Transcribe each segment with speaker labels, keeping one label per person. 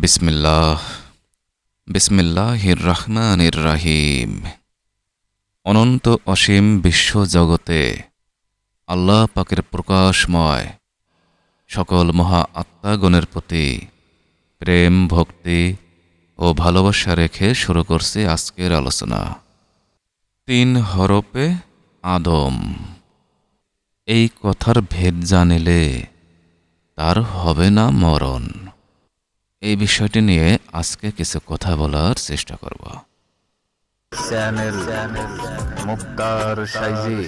Speaker 1: বিসমিল্লাহ বিসমিল্লাহির রহমানির রাহিম অনন্ত অসীম বিশ্ব জগতে আল্লাহ পাকের প্রকাশময় সকল মহা আত্মাগণের প্রতি প্রেম, ভক্তি ও ভালোবাসা রেখে শুরু করছে আজকের আলোচনা। তিন হরপে আদম। এই কথার ভেদ জানিলে তার হবে না মরণ। এই বিষয়টি নিয়ে আজকে কিছু কথা বলার চেষ্টা করব।
Speaker 2: চ্যানেল মুক্তার সাইজি।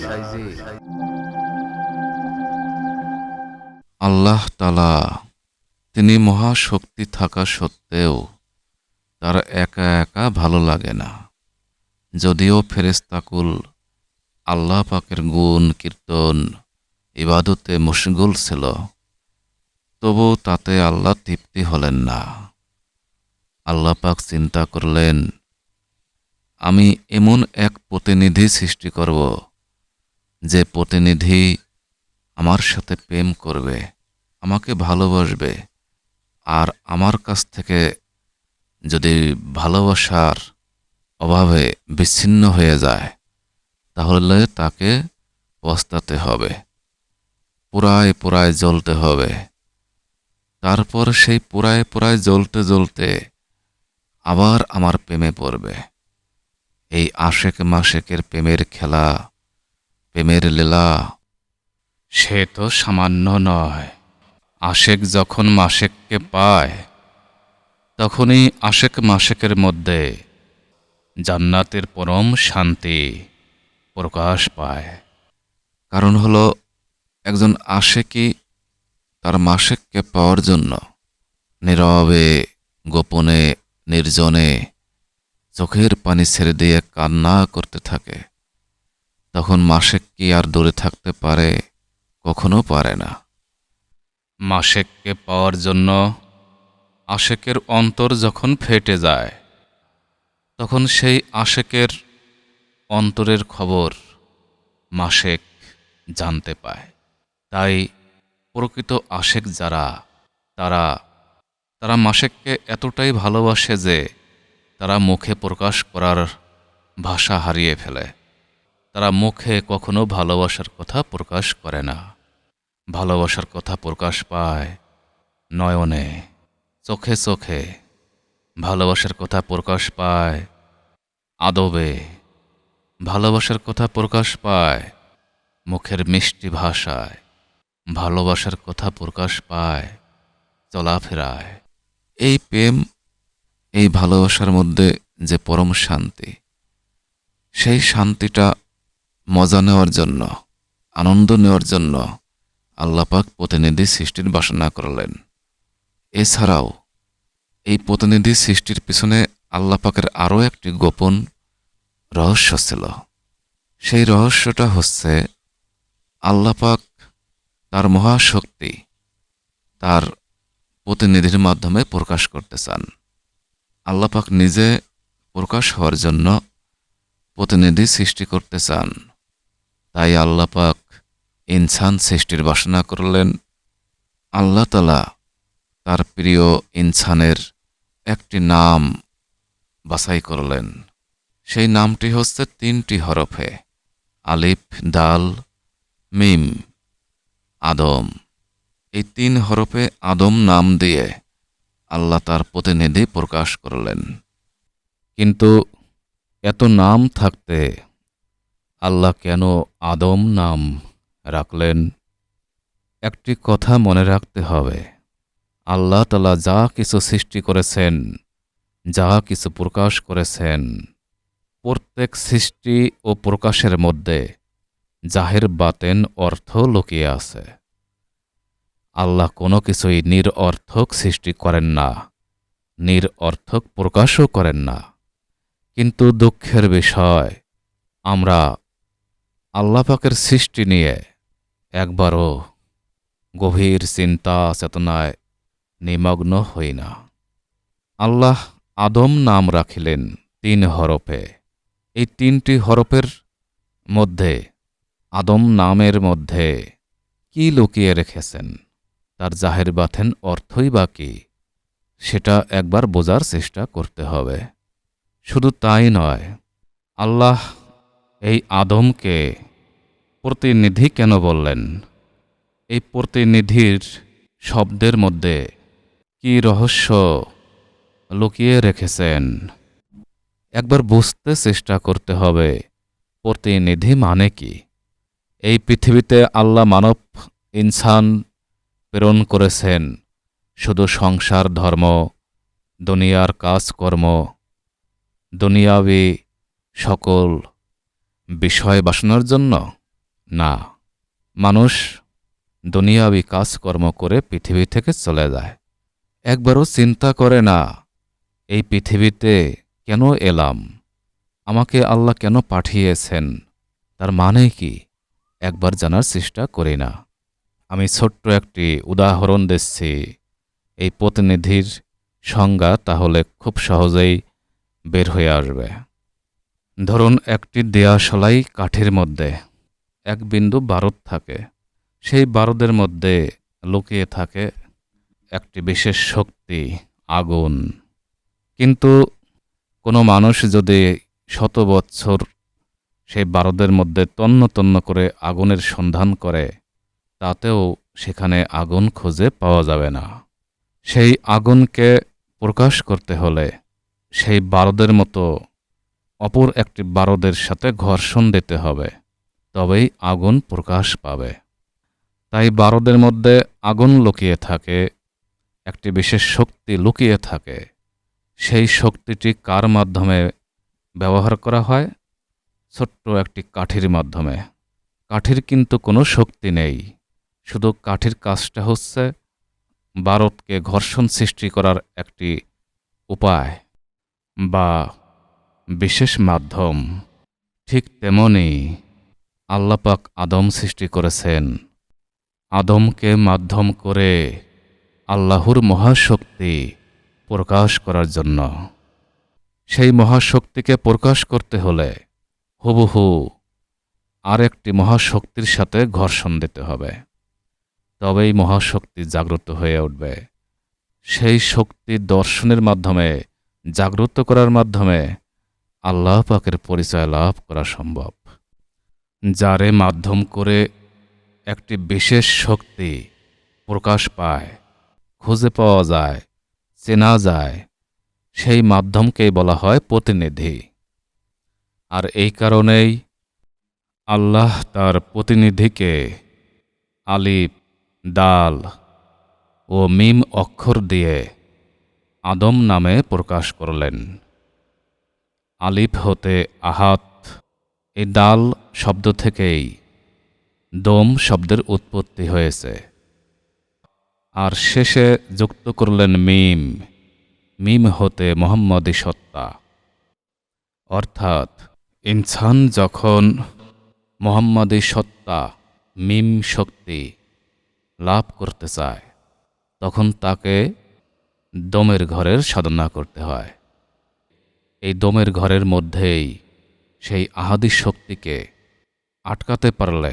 Speaker 1: আল্লাহ তালা তিনি মহাশক্তি থাকা সত্ত্বেও তার একা একা ভালো লাগে না। যদিও ফেরেস্তাকুল আল্লাহ পাকের গুণ কীর্তন ইবাদতে মশগুল ছিল তবু তাতে আল্লাহ তৃপ্তি হলেন না। আল্লাহ পাক চিন্তা করলেন, আমি এমন এক প্রতিনিধি সৃষ্টি করব যে প্রতিনিধি আমার সাথে প্রেম করবে, আমাকে ভালোবাসবে, আর আমার কাছ থেকে যদি ভালোবাসার অভাবে বিচ্ছিন্ন হয়ে যায়, তাহলে তাকে পস্তাতে হবে, পুরায় পুরায় জ্বলতে হবে। তারপর সেই পুরায় পুরায় জ্বলতে জ্বলতে আবার আমার প্রেমে পড়বে। এই আশেক মাসেকের প্রেমের খেলা, প্রেমের লীলা, সে তো সামান্য নয়। আশেক যখন মাসেককে পায়, তখনই আশেক মাসেকের মধ্যে জান্নাতের পরম শান্তি প্রকাশ পায়। কারণ হলো, একজন আশেকই তার মাসেককে পাওয়ার জন্য নীরবে, গোপনে, নির্জনে চোখের পানি ছেড়ে দিয়ে কান্না করতে থাকে। তখন মাসেক কি আর দূরে থাকতে পারে, কখনো পারে না। মাসেককে পাওয়ার জন্য আশেকের অন্তর যখন ফেটে যায়, তখন সেই আশেকের অন্তরের খবর মাসেক জানতে পায়। তাই প্রকৃত আশেক যারা, তারা তারা মাসেককে এতটাই ভালোবাসে যে তারা মুখে প্রকাশ করার ভাষা হারিয়ে ফেলে। তারা মুখে কখনো ভালোবাসার কথা প্রকাশ করে না। ভালোবাসার কথা প্রকাশ পায় নয়নে, চোখে চোখে। ভালোবাসার কথা প্রকাশ পায় আদবে। ভালোবাসার কথা প্রকাশ পায় মুখের মিষ্টি ভাষায়। ভালোবাসার কথা প্রকাশ পায়, চলাফেরায়। এই প্রেম, এই ভালোবাসার মধ্যে যে পরম শান্তি, সেই শান্তিটা মজা নেওয়ার জন্য, আনন্দ নেওয়ার জন্য আল্লাপাক প্রতিনিধি সৃষ্টির বাসনা করলেন। এছাড়াও, এই প্রতিনিধি সৃষ্টির পিছনে আল্লাপাকের আরও একটি গোপন রহস্য ছিল। সেই রহস্যটা হচ্ছে, আল্লাপাক তার মহাশক্তি তার প্রতিনিধির মাধ্যমে প্রকাশ করতে চান। আল্লাপাক নিজে প্রকাশ হওয়ার জন্য প্রতিনিধি সৃষ্টি করতে চান। তাই আল্লাপাক ইনসান সৃষ্টির বাসনা করলেন। আল্লাহ তালা তার প্রিয় ইনসানের একটি নাম বাছাই করলেন। সেই নামটি হচ্ছে তিনটি হরফে আলিফ, দাল, মিম। আদম। এই তিন হরফে আদম নাম দিয়ে আল্লাহ তার প্রতিনিধি প্রকাশ করলেন। কিন্তু এত নাম থাকতে আল্লাহ কেন আদম নাম রাখলেন? একটি কথা মনে রাখতে হবে। আল্লাহ তালা যা কিছু সৃষ্টি করেছেন, যা কিছু প্রকাশ করেছেন, প্রত্যেক সৃষ্টি ও প্রকাশের মধ্যে জাহের বাতেন অর্থ লুকিয়ে আছে। আল্লাহ কোনো কিছুই নিরঅর্থক সৃষ্টি করেন না নিরঅর্থক প্রকাশও করেন না। কিন্তু দুঃখের বিষয়, আমরা আল্লাপাকের সৃষ্টি নিয়ে একবারও গভীর চিন্তা চেতনায় নিমগ্ন হই না। আল্লাহ আদম নাম রাখিলেন তিন হরফে। এই তিনটি হরফের মধ্যে, আদম নামের মধ্যে কি লুকিয়ে রেখেছেন? তার জাহের বাথেন অর্থই বা কি? সেটা একবার বোঝার চেষ্টা করতে হবে। শুধু তাই নয়, আল্লাহ এই আদমকে প্রতিনিধি কেন বললেন? এই প্রতিনিধির শব্দের মধ্যে কি রহস্য লুকিয়ে রেখেছেন? একবার বুঝতে চেষ্টা করতে হবে, প্রতিনিধি মানে কি? এই পৃথিবীতে আল্লাহ মানব, ইনসান প্রেরণ করেছেন। শুধু সংসার ধর্ম, দুনিয়ার কাজকর্ম, দুনিয়াবি সকল বিষয় বাসনার জন্য? না। মানুষ দুনিয়াবি কাজকর্ম করে পৃথিবী থেকে চলে যায়। একবারও চিন্তা করে না, এই পৃথিবীতে কেন এলাম? আমাকে আল্লাহ কেন পাঠিয়েছেন? তার মানে কি? একবার জানার চেষ্টা করি না। আমি ছোট্ট একটি উদাহরণ দিচ্ছি। এই প্রতিনিধির সংজ্ঞা তাহলে খুব সহজেই বের হয়ে আসবে। ধরুন একটি দেয়াশলাই কাঠের মধ্যে এক বিন্দু বারুদ থাকে। সেই বারুদের মধ্যে লুকিয়ে থাকে একটি বিশেষ শক্তি, আগুন। কিন্তু কোনো মানুষ যদি শত বৎসর সেই বারুদের মধ্যে তন্ন তন্ন করে আগুনের সন্ধান করে তাতেও সেখানে আগুন খুঁজে পাওয়া যাবে না। সেই আগুনকে প্রকাশ করতে হলে সেই বারদের মতো অপর একটি বারদের সাথে ঘর্ষণ দিতে হবে, তবেই আগুন প্রকাশ পাবে। তাই বারদের মধ্যে আগুন লুকিয়ে থাকে, একটি বিশেষ শক্তি লুকিয়ে থাকে। সেই শক্তিটি কার মাধ্যমে ব্যবহার করা হয়? ছোট্ট একটি কাঠির মাধ্যমে। কাঠির কিন্তু কোনো শক্তি নেই। শুধু কাঠের কাজটা হচ্ছে ভারতকে ঘর্ষণ সৃষ্টি করার একটি উপায় বা বিশেষ মাধ্যম। ঠিক তেমনি আল্লাপাক আদম সৃষ্টি করেছেন। আদমকে মাধ্যম করে আল্লাহর মহাশক্তি প্রকাশ করার জন্য। সেই মহাশক্তিকে প্রকাশ করতে হলে হুবহু আর একটি মহাশক্তির সাথে ঘর্ষণ দিতে হবে। তবেই মহাশক্তি জাগ্রত হয়ে উঠবে। সেই শক্তি দর্শনের মাধ্যমে, জাগ্রত করার মাধ্যমে আল্লাহ পাকের পরিচয় লাভ করা সম্ভব। যারে মাধ্যম করে একটি বিশেষ শক্তি প্রকাশ পায়, খুঁজে পাওয়া যায়, চেনা যায়, সেই মাধ্যমকেই বলা হয় প্রতিনিধি। আর এই কারণেই আল্লাহ তার প্রতিনিধিকে আলিফ দাল ও মিম অক্ষর দিয়ে আদম নামে প্রকাশ করলেন। আলিফ হতে আহাত এই দাল শব্দ থেকেই দম শব্দের উৎপত্তি হয়েছে। আর শেষে যুক্ত করলেন মিম মিম হতে মোহাম্মদী সত্তা। অর্থাৎ ইনসান যখন মোহাম্মদী সত্তা, মিম শক্তি লাভ করতে চায়, তখন তাকে দমের ঘরের সাধনা করতে হয়। এই দমের ঘরের মধ্যেই সেই আহাদি শক্তিকে আটকাতে পারলে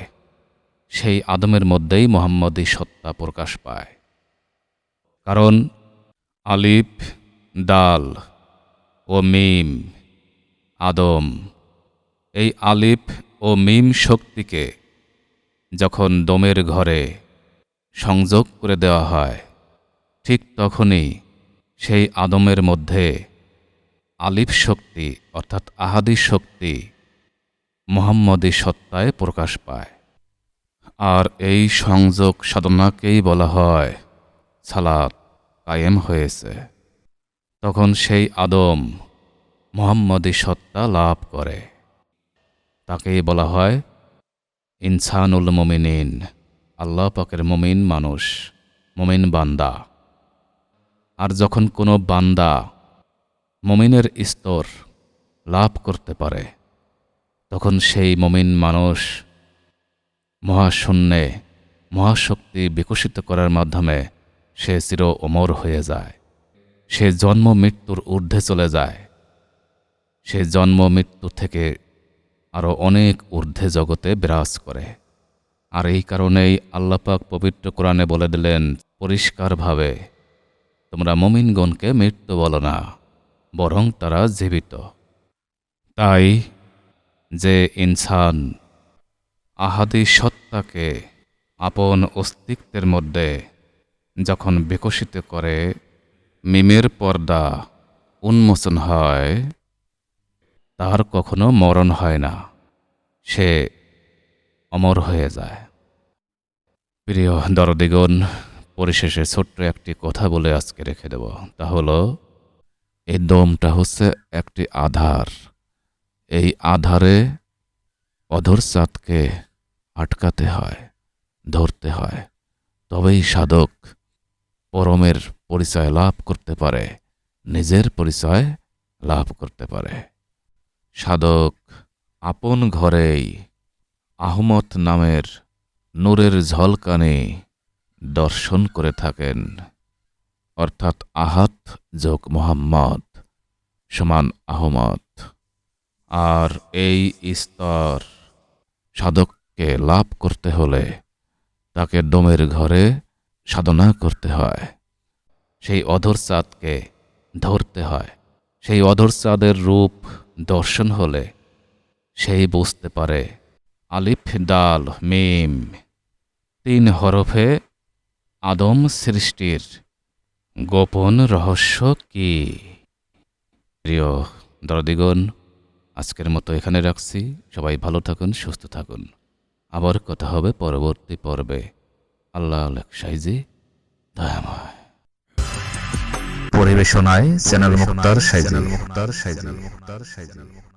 Speaker 1: সেই আদমের মধ্যেই মোহাম্মদী সত্তা প্রকাশ পায়। কারণ আলিফ দাল ও মিম, আদম, এই আলিফ ও মিম শক্তিকে যখন দমের ঘরে সংযোগ করে দেওয়া হয়। ঠিক তখনই সেই আদমের মধ্যে আলিফ শক্তি অর্থাৎ আহাদি শক্তি মোহাম্মদী সত্তায় প্রকাশ পায়। আর এই সংযোগ সাধনাকেই বলা হয় সালাত কায়েম হয়েছে। তখন সেই আদম মোহাম্মদী সত্তা লাভ করে। তাকেই বলা হয় ইনসানুল মমিনিন। আল্লাহ পাকের মমিন মানুষ, মমিন বান্দা। আর যখন কোনো বান্দা মমিনের স্তর লাভ করতে পারে, তখন সেই মমিন মানুষ মহাশূন্যে মহাশক্তি বিকশিত করার মাধ্যমে সে চির অমর হয়ে যায়। সে জন্ম মৃত্যুর ঊর্ধ্বে চলে যায়। সে জন্ম মৃত্যু থেকে আরও অনেক ঊর্ধ্বে জগতে বিরাজ করে। আর এই কারণেই আল্লাপাক পবিত্র কোরআনে বলে দিলেন, পরিষ্কারভাবে, তোমরা মমিনগণকে মৃত্যু বলো না, বরং তারা জীবিত। তাই যে ইনসান আহাদি সত্তাকে আপন অস্তিত্বের মধ্যে যখন বিকশিত করে, মিমের পর্দা উন্মোচন হয়, তার কখনো মরণ হয় না। সে অমর হয়ে যায়। প্রিয় দরদিগণ, পরিশেষে ছোট্ট একটি কথা বলে আজকে রেখে দেব। তা হলো, এই দমটা হচ্ছে একটি আধার। এই আধারে অধর চাঁদকে আটকাতে হয়, ধরতে হয়। তবেই সাধক পরমের পরিচয় লাভ করতে পারে, নিজের পরিচয় লাভ করতে পারে। সাধক আপন ঘরেই আহমদ নামের নূরের ঝলকানি দর্শন করে থাকেন। অর্থাৎ আহাত যোগ মোহাম্মদ সমান আহমদ। আর এই স্তর সাধককে লাভ করতে হলে তাকে ডোমের ঘরে সাধনা করতে হয়। সেই অধর চাঁদকে ধরতে হয়। সেই অধর চাঁদের রূপ দর্শন হলে সেই বুঝতে পারে আলিফ দাল মিম। তিন হরফে আদম সৃষ্টির। গোপন রহস্য কি? প্রিয় দরদিগণ আজকের মতো এখানে রাখছি। সবাই ভালো থাকুন সুস্থ থাকুন। আবার কথা হবে পরবর্তী পর্বে। আল্লাহ আলেক সাইজি দয়াময়।
Speaker 2: পরিবেশনায় চ্যানেল মুক্তার সাইজি। মুক্তার সাইজি।